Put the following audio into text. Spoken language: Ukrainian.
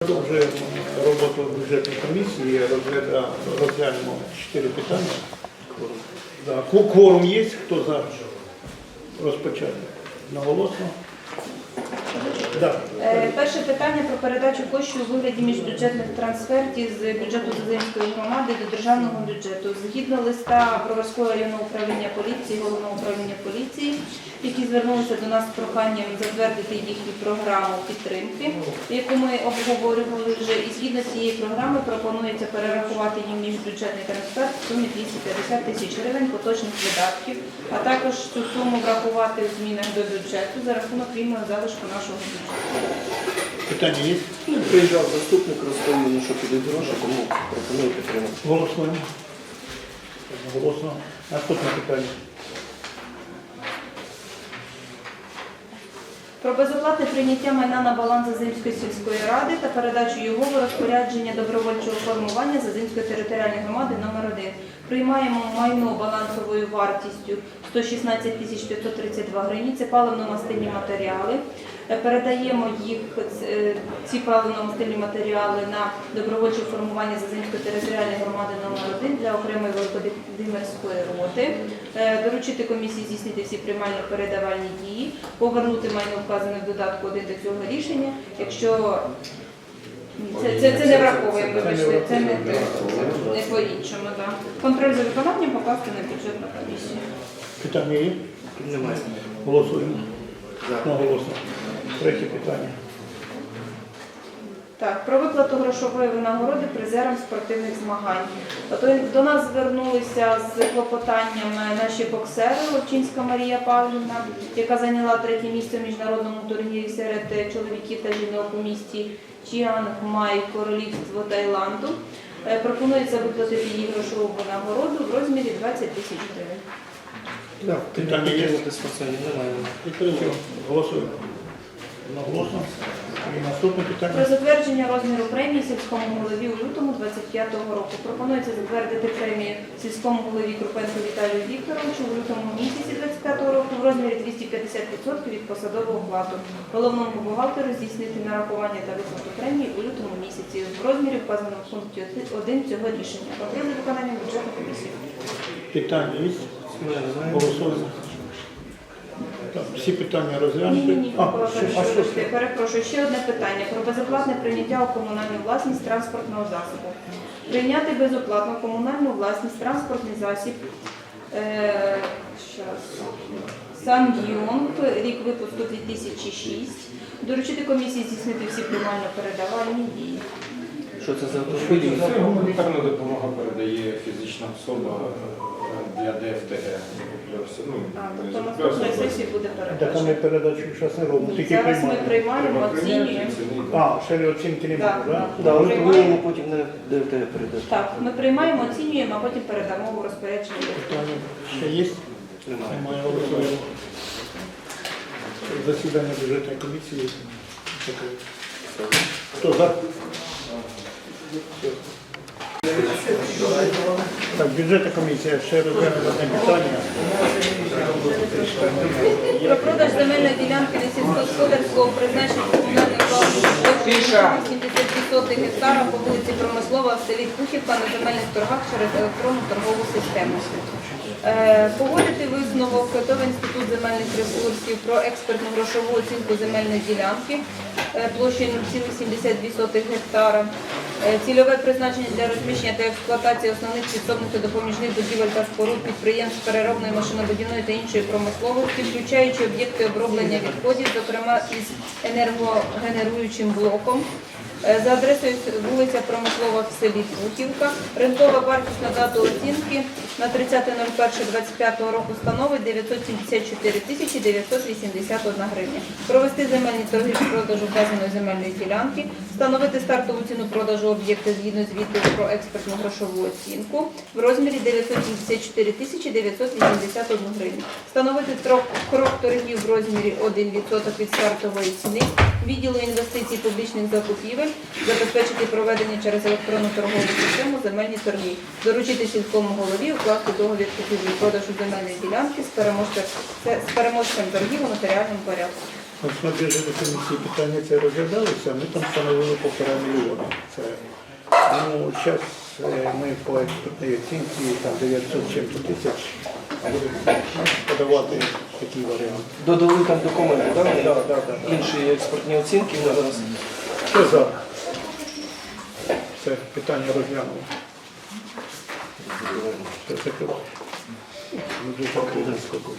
Продовжуємо роботу бюджетної комісії, розглянемо чотири питання. Да. Кворум є, хто за розпочати? Наголосно? Е, Перше питання про передачу коштів у вигляді міжбюджетних трансфертів з бюджету Зазимської громади до державного бюджету. Згідно листа Броварського районного управління поліції, головного управління поліції, які звернулися до нас з проханням затвердити їхню програму підтримки, яку ми обговорювали вже. І згідно цієї програми пропонується перерахувати їм міжбюджетний трансферт в сумі 250 тисяч гривень поточних видатків, а також цю суму врахувати у змінах до бюджету за рахунок вільного залишку нашого бюджету. Питання є? Приїжджав заступник, розповів мені, що підуть гроші, тому пропоную підтримати. Голосуємо. Голосно. Наступне питання. Про безоплатне прийняття майна на баланс Зазимської сільської ради та передачу його в розпорядження добровольчого формування Зазимської територіальної громади номер 1 Приймаємо майно балансовою вартістю 116 тисяч 532 гривні. Це паливно-мастильні матеріали. Передаємо їх е, ці паливно-мастильні матеріали на добровольче формування Зазимської територіальної громади номер 1 для окремої Великодимирської роти. Е, Доручити комісії здійснити всі приймально передавальні дії, повернути майно вказане в додатку 1 до цього рішення. Якщо це, це, це не враховуємо, вибачте, це не, не по-іншому. Да. Контроль за виконанням покласти на бюджетну комісію. Питання є? Немає. Голосуємо. Наголосно. Третє питання. Так, про виплату грошової винагороди призерам спортивних змагань. Ото до нас звернулися з клопотанням наші боксери Ловчинська Марія Павлівна, яка зайняла третє місце в міжнародному турнірі серед чоловіків та жінок у місті Чіанг Май, Королівство Таїланду. Е, Пропонується виплатити їй грошову винагороду в розмірі 20 тисяч гривень. Питання є? Голосуємо. Наголосно. І наступне Про питання. затвердження розміру премії сільському голові у лютому 25-го року. Пропонується затвердити премію сільському голові Крупенко Віталію Вікторовичу у лютому місяці 25-го року в розмірі 250% від посадового окладу. Головному бухгалтеру здійснити нарахування та виплату премії у лютому місяці в розмірі вказаного в пункті 1 цього рішення. Контроль за виконанням бюджету комісії. Питання є? Голосуємо. Так, всі питання розглянути. ні, ні, А, що, а що перепрошую, це? перепрошую. Ще одне питання про безоплатне прийняття у комунальну власність транспортного засобу. Прийняти безоплатно в комунальну власність транспортний засіб. Е, щас. Сам'юнг, рік випуску 2006. Доручити комісії здійснити всі приймально передавальні дії. Що це за автомобілі? Це гуманітарна допомога передає фізична особа е, для ДФТГ. Ну, тобто наступної сесії буде Так а ми передача. передачу зараз не робимо, тільки Зараз ми приймаємо. приймаємо, Треба прийняти, оцінюємо. оцінити. А, ще й оцінки не буде, Так, так? так. Да, але Приймаємо. повинні потім на ДФТ передати. Так, ми приймаємо, оцінюємо, а потім передамо у розпорядження. Питання ще є? Немає. Засідання бюджетної комісії. закрите. Хто за? Так, бюджетна комісія ще розглянула одне питання. Про продаж земельної ділянки сільськогосподарського призначення комунальної власності 80 гектара по вулиці Промислова в селі Кухівка на земельних торгах через електронну торгову систему. Е, Погодити висновок ТОВ Інститут земельних ресурсів про експертну грошову оцінку земельної ділянки е, площею 0,72 гектара. Е, Цільове призначення для розміщення та експлуатації основних підсобних та допоміжних будівель та споруд підприємств переробної машинобудівної та іншої промисловості, включаючи об'єкти оброблення відходів, зокрема із енергогенеруючим блоком. Е, За адресою вулиця Промислова в селі Пухівка. Ринкова вартість на дату оцінки на 30.01.25 року становить 974 тисячі 981 гривня. Провести земельні торги з продажу вказаної земельної ділянки, встановити стартову ціну продажу об'єкта згідно звіту про експертну грошову оцінку в розмірі 974 тисячі 981 гривню. Встановити крок торгів в розмірі 1% від стартової ціни відділу інвестицій публічних закупівель, забезпечити проведення через електронну торгову систему земельні торги, доручити сільському голові укласти договір купівлі продажу земельної ділянки з переможцем, з переможцем торгів у нотаріальному порядку. На бюджетній комісії питання це розглядалося, ми там встановили півтора мільйона. Це, ну, зараз ми по експертній оцінці там 900 чим-то тисяч будемо подавати такий варіант. Додали там документи, так? Да, да, да. Інші експортні оцінки ми зараз. Хто за? Це питання розглянули. Все закрито. Ну, дуже закрито.